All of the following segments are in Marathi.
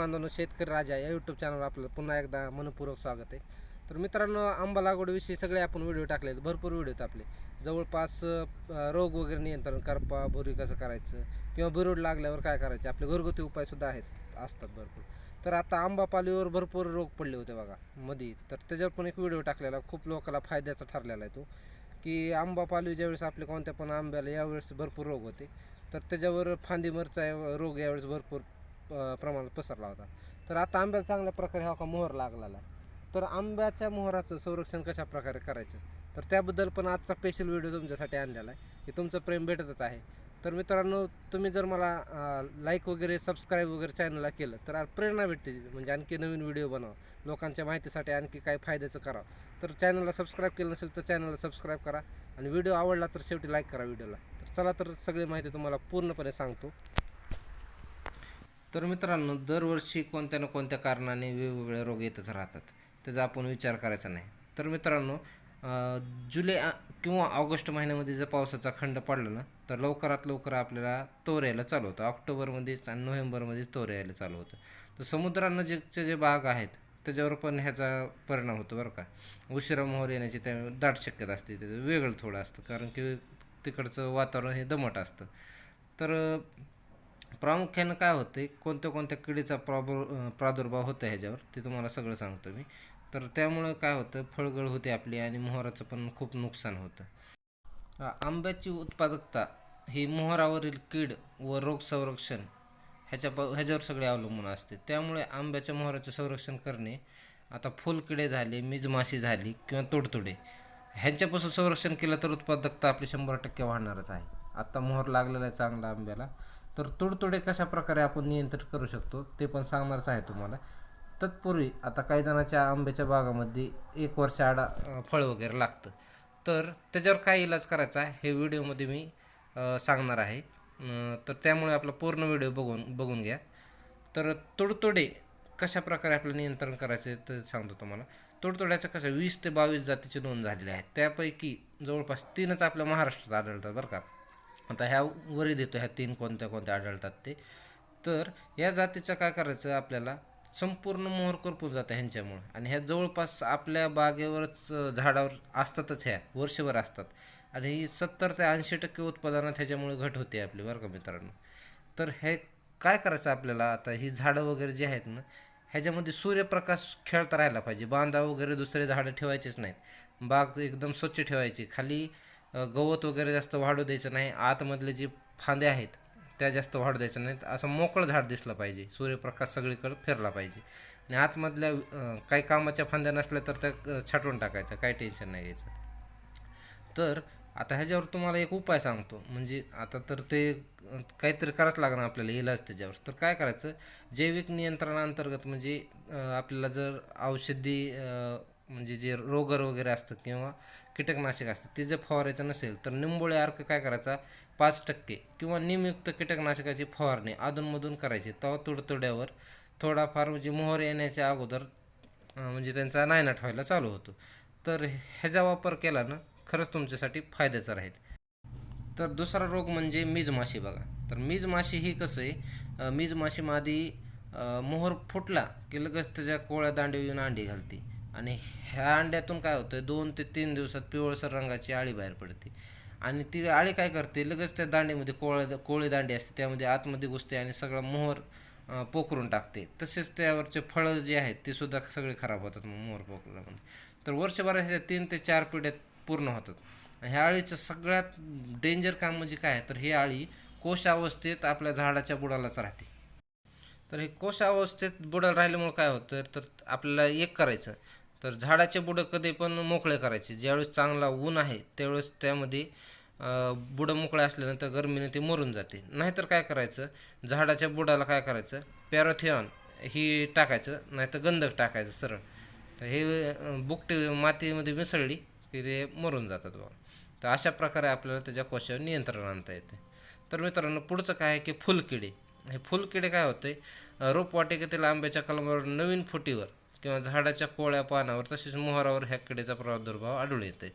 बांधवांनो शेतकरी राजा या यूट्यूब चॅनलवर आपलं पुन्हा एकदा मनपूर्वक स्वागत आहे. तर मित्रांनो आंबा लागवडीविषयी सगळे आपण व्हिडिओ टाकलेले भरपूर व्हिडिओ आहेत आपले. जवळपास रोग वगैरे नियंत्रण करपा भुरी कसं करायचं किंवा बिरोड लागल्यावर काय करायचे आपले घरगुती उपायसुद्धा आहेत असतात भरपूर. तर आता आंबा पालीवर भरपूर रोग पडले होते बघा मध्ये तर त्याच्यावर पण एक व्हिडिओ टाकलेला खूप लोकांना फायद्याचा ठरलेला आहे तो. की आंबा पालवी ज्यावेळेस आपले कोणत्या पण आंब्याला यावेळेस भरपूर रोग होते. तर त्याच्यावर फांदी मरचा या- रोग यावेळेस भरपूर प्रमाणात पसरला होता. तर आता आंब्याला चांगल्या प्रकारे हा का मोहर लागलेला आहे. तर आंब्याच्या मोहराचं संरक्षण कशा प्रकारे करायचं? तर त्याबद्दल पण आजचा स्पेशल व्हिडिओ तुमच्यासाठी आणलेला आहे. की तुमचं प्रेम भेटतच आहे. तर मित्रांनो तुम्ही जर मला लाईक वगैरे सबस्क्राईब वगैरे चॅनलला केलं तर प्रेरणा भेटते. म्हणजे आणखी नवीन व्हिडिओ बनवा. लोकांच्या माहितीसाठी आणखी काय फायद्याचं करावं. तर चॅनलला सबस्क्राईब केलं नसेल तर चॅनलला सबस्क्राईब करा. आणि व्हिडिओ आवडला तर शेवटी लाईक करा व्हिडिओला तर चला तर सगळी माहिती तुम्हाला पूर्णपणे सांगतो. तर मित्रांनो दरवर्षी कोणत्या ना कोणत्या कारणाने वेगवेगळे रोग येतच राहतात त्याचा आपण विचार करायचा नाही. तर मित्रांनो जुलै किंवा ऑगस्ट महिन्यामध्ये जर पावसाचा खंड पडला ना तर लवकरात लवकर आपल्याला तोर यायला चालू होतं. ऑक्टोबरमध्येच आणि नोव्हेंबरमध्येच तोर यायला चालू होतं. तर समुद्रानजीकचे जे बाग आहेत त्याच्यावर पण ह्याचा परिणाम होतो बरं का. उशिरा मोहर येण्याची त्या दाट शक्यता असते त्याचं वेगळं थोडं असतं कारण की तिकडचं वातावरण हे दमट असतं. तर प्रामुख्यानं काय होते कोणत्या कोणत्या किडीचा प्रादुर प्रादुर्भाव होतो ह्याच्यावर ते तुम्हाला सगळं सांगतो मी. तर त्यामुळं काय होतं फळगळ होते आपली आणि मोहराचं पण खूप नुकसान होतं. आंब्याची उत्पादकता ही मोहरावरील कीड व रोग संरक्षण ह्याच्या प ह्याच्यावर सगळे अवलंबून असते. त्यामुळे आंब्याच्या मोहराचे संरक्षण करणे आता फुलकिडे झाले मिजमाशी झाली किंवा तोडतोडे ह्यांच्यापासून संरक्षण केलं तर उत्पादकता आपली शंभर टक्के वाढणारच आहे. आत्ता मोहर लागलेला आहे चांगला आंब्याला. तर तुडतुडे कशा प्रकारे आपण नियंत्रित करू शकतो ते पण सांगणारच आहे तुम्हाला. तत्पूर्वी आता काही जणांच्या आंब्याच्या बागामध्ये एक वर्ष आडा फळ वगैरे लागतं. तर त्याच्यावर काय इलाज करायचा आहे हे व्हिडिओमध्ये मी सांगणार आहे. तर त्यामुळे आपला पूर्ण व्हिडिओ बघून बघून घ्या. तर तुडतुडे कशा प्रकारे आपलं नियंत्रण करायचे ते सांगतो तुम्हाला. तुडतुड्याचं कशा वीस ते बावीस जातीची नोंद झालेली आहे. त्यापैकी जवळपास तीनच आपल्या महाराष्ट्रात आढळतात बरं का. आता ह्या वरी देतो ह्या तीन कोणत्या कोणत्या आढळतात ते. तर या जातीचं काय करायचं आपल्याला? संपूर्ण मोहर करपून जातं ह्यांच्यामुळं. आणि ह्या जवळपास आपल्या बागेवरच झाडावर असतातच ह्या वर्षभर असतात. आणि ही सत्तर ते ऐंशी टक्के उत्पादनात ह्याच्यामुळे घट होते आपली बरं का मित्रांनो. तर हे काय करायचं आपल्याला? आता ही झाडं वगैरे जी आहेत ना ह्याच्यामध्ये सूर्यप्रकाश खेळता राहिला पाहिजे. बांधा वगैरे दुसरे झाडं ठेवायचेच नाहीत. बाग एकदम स्वच्छ ठेवायची. खाली गवत वगैरे जास्त वाढू द्यायचं नाही आतमधले जे फांदे आहेत त्या जास्त वाढू द्यायचं नाहीत. असं मोकळं झाड दिसलं पाहिजे. सूर्यप्रकाश सगळीकडे फिरला पाहिजे. आणि आतमधल्या काही कामाच्या फांद्या नसल्या तर त्या छाटून टाकायचं काही टेन्शन नाही घ्यायचं. तर आता ह्याच्यावर तुम्हाला एक उपाय सांगतो. म्हणजे आता तर ते काहीतरी करावंच लागणार आपल्याला इलाज त्याच्यावर. तर काय करायचं? जैविक नियंत्रणाअंतर्गत म्हणजे आपल्याला जर औषधी म्हणजे जे रोगर वगैरे असतं किंवा कीटकनाशक असतं ते जर फवारायचं नसेल तर निंबोळे अर्क काय करायचा? पाच टक्के किंवा निमयुक्त कीटकनाशकाची फवारणी अधूनमधून करायची. तेव्हा तुडतुड्यावर थोडाफार म्हणजे मोहर येण्याच्या अगोदर म्हणजे त्यांचा नायनाट व्हायला चालू होतो. तर ह्याचा वापर केला ना खरंच तुमच्यासाठी फायद्याचा राहील. तर दुसरा रोग म्हणजे मीज माशी बघा. तर मीज माशी ही कसं आहे? अं, मीज माशी मादी मोहर फुटला की लगेच त्याच्या कोळ्या दांडे येऊन अंडी घालते. आणि ह्या अंड्यातून काय होतं दोन ते तीन दिवसात पिवळसर रंगाची आळी बाहेर पडते. आणि ती आळी काय करते लगेच त्या दांडीमध्ये कोळ्या कोळी दांडी असते त्यामध्ये आतमध्ये घुसते आणि सगळं मोहर पोखरून टाकते. तसेच त्यावरचे फळं जे आहेत ते सुद्धा सगळे खराब होतात मग मोहर पोखरल्यामध्ये तर वर्षभरात तीन ते चार पिढ्यात पूर्ण होतात. आणि ह्या आळीचं सगळ्यात डेंजर काम म्हणजे काय आहे तर ही आळी कोश अवस्थेत आपल्या झाडाच्या बुडालाच राहते. तर हे कोश अवस्थेत बुडाला राहिल्यामुळे काय होतं तर आपल्याला एक करायचं तर झाडाचे बुडं कधी पण मोकळे करायचे. ज्यावेळेस चांगला ऊन आहे त्यावेळेस त्यामध्ये बुडं मोकळे असल्यानंतर गरमीने ते मरून जाते. नाहीतर काय करायचं? झाडाच्या बुडाला काय करायचं? पॅरोथिऑन ही टाकायचं नाहीतर गंधक टाकायचं सरळ. तर हे बुकटे मातीमध्ये मिसळली की ते मरून जातात बघा तर अशा प्रकारे आपल्याला त्याच्या कोशावर नियंत्रण आणता येते. तर मित्रांनो पुढचं काय आहे की फुलकिडे. हे फुलकिडे काय होते? रोपवाटिकेतील आंब्याच्या कलमावर नवीन फुटीवर किंवा झाडाच्या कोळ्या पानावर तसेच मोहरावर ह्या किडेचा प्रादुर्भाव आढळून येते.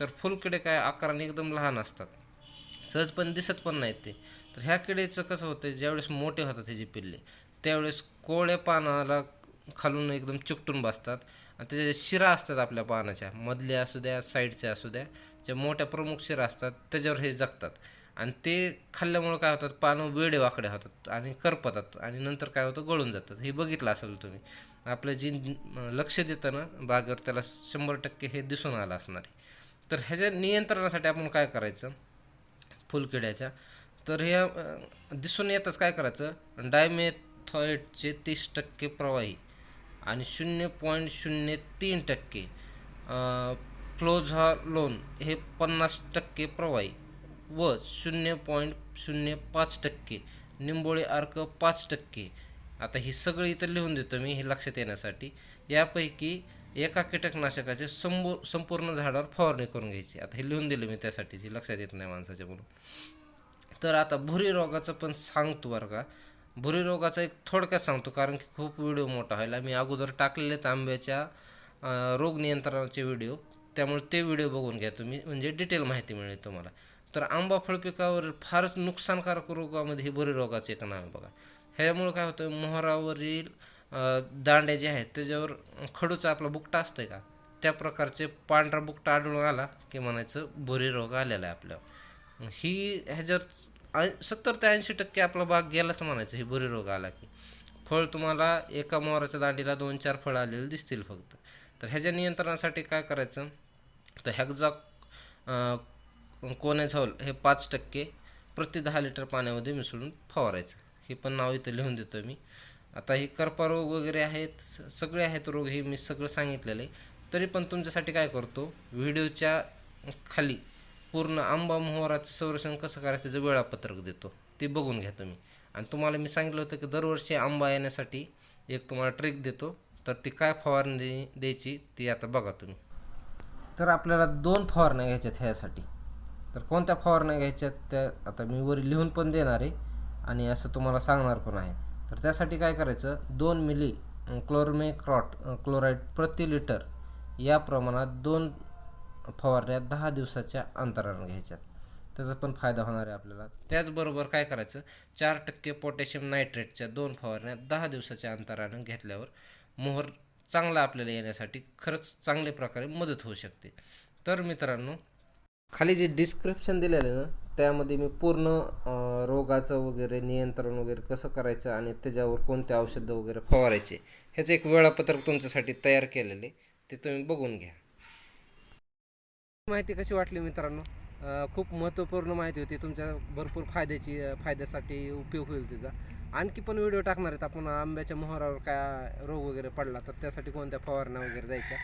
तर फुलकिडे काय आकाराने एकदम लहान असतात. सहजपणे दिसत पण नाहीत ते. तर ह्या किडेचं कसं होतं ज्यावेळेस मोठे होतात त्याची पिल्ले त्यावेळेस कोळ्या पानाला खालून एकदम चिकटून बसतात. आणि त्याच्या शिरा असतात आपल्या पानाच्या मधल्या असू द्या साईडच्या असू द्या ज्या मोठ्या प्रमुख शिरा असतात त्याच्यावर हे जगतात. आणि ते खाल्ल्यामुळं काय होतात? पानं वेडे वाकडे होतात आणि करपतात आणि नंतर काय होतं? गळून जातात. हे बघितलं असेल तुम्ही. आपलं जे लक्ष देतं ना बागेवर त्याला शंभर टक्के हे दिसून आलं असणार आहे. तर ह्याच्या नियंत्रणासाठी आपण काय करायचं? फुलकिड्याच्या. तर हे दिसून येतच काय करायचं? डायमेथॉइडचे तीस टक्के प्रवाही आणि शून्य पॉईंट शून्य तीन टक्के फ्लोझॉलोन हे पन्नास टक्के प्रवाही. व शून्य पॉईंट शून्य पाच टक्के निंबोळे अर्क पाच टक्के. आता ही सगळी इथं लिहून देतो मी हे लक्षात येण्यासाठी. यापैकी एका कीटकनाशकाचे संबो संपूर्ण झाडावर फवारणी करून घ्यायची. आता हे लिहून दिलं मी त्यासाठी जी लक्षात येत नाही माणसाच्या म्हणून. तर आता भुरी रोगाचं पण सांगतो बरं का. भुरी रोगाचा एक थोडक्यात सांगतो कारण की खूप व्हिडिओ मोठा व्हायला. मी अगोदर टाकलेलेत आंब्याच्या रोग नियंत्रणाचे व्हिडिओ. त्यामुळे ते व्हिडिओ बघून घ्या तुम्ही. म्हणजे डिटेल माहिती मिळेल तुम्हाला. तर आंबा फळ पिकावर फारच नुकसानकारक रोगामध्ये हे भुरी रोगाचं एक नाव आहे बघा. ह्यामुळे काय होतं मोहरावरील दांड्या जे आहेत त्याच्यावर खडूचा आपला बुकटा असतं का त्या प्रकारचे पांढरा बुकटा आढळून आला की म्हणायचं भुरी रोग आलेला आहे आपल्यावर. ही ह्याच्यावर सत्तर ते ऐंशी टक्के आपला बाग गेलाच म्हणायचं हे बुरे रोग आला की. फळ तुम्हाला एका मोहराच्या दांडीला दोन चार फळं आलेली दिसतील फक्त. तर ह्याच्या नियंत्रणासाठी काय करायचं तर ह्याचा कोनेझॉल हे पाच टक्के प्रति दहा लिटर पाण्यामध्ये मिसळून फवारायचं. हे पण नाव इथं लिहून देतो मी. आता हे कर्पारोग वगैरे आहेत सगळे आहेत रोग हे मी सगळं सांगितलेलं आहे. तरी पण तुमच्यासाठी काय करतो? व्हिडिओच्या खाली पूर्ण आंबा मोहराचं संरक्षण कसं करायचं त्याचं वेळापत्रक देतो. ते बघून घ्या तुम्ही. आणि तुम्हाला मी सांगितलं होतं की दरवर्षी आंबा येण्यासाठी एक तुम्हाला ट्रिक देतो. तर ती काय फवारणी द्यायची ती आता बघा तुम्ही. तर आपल्याला दोन फवारण्या घ्यायच्यात ह्यासाठी. तर कोणत्या फवारण्या घ्यायच्यात त्या आता मी वर लिहून पण देणार आहे. आणि असं तुम्हाला सांगणार पण आहे. तर त्यासाठी काय करायचं? दोन मिली क्लोरमेक्रॉट क्लोराईड प्रति लिटर या प्रमाणात दोन फवारण्या दहा दिवसाच्या अंतरानं घ्यायच्यात. त्याचा पण फायदा होणार आहे आपल्याला. त्याचबरोबर काय करायचं? चार टक्के पोटॅशियम नायट्रेटच्या दोन फवारण्या दहा दिवसाच्या अंतरानं घेतल्यावर मोहर चांगला आपल्याला येण्यासाठी खरंच चांगल्या प्रकारे मदत होऊ शकते. तर मित्रांनो खाली जे डिस्क्रिप्शन दिलेलं आहे ना त्यामध्ये मी पूर्ण रोगाचं वगैरे नियंत्रण वगैरे कसं करायचं आणि त्याच्यावर कोणते औषधं वगैरे फवारायचे ह्याचं एक वेळापत्रक तुमच्यासाठी तयार केलेले ते तुम्ही बघून घ्या. माहिती कशी वाटली मित्रांनो? खूप महत्त्वपूर्ण माहिती होती. तुमच्या भरपूर फायद्याची फायद्यासाठी उपयोग होईल तिचा. आणखी पण व्हिडिओ टाकणार आहेत आपण. आंब्याच्या मोहरावर काय रोग वगैरे पडला तर त्यासाठी कोणत्या फवारण्या वगैरे द्यायच्या?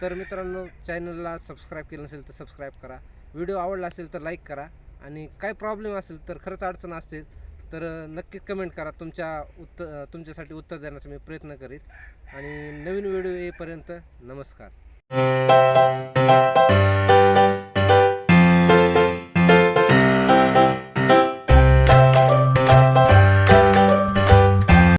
तर मित्रांनो चॅनलला सबस्क्राईब केलं नसेल तर सबस्क्राईब करा. व्हिडिओ आवडला असेल तर लाईक करा. आणि काय प्रॉब्लेम असेल तर खरंच अडचण असतील तर नक्की कमेंट करा. तुमच्या उत्तर तुमच्यासाठी उत्तर देण्याचा मी प्रयत्न करीन आणि नवीन व्हिडिओ येईपर्यंत नमस्कार.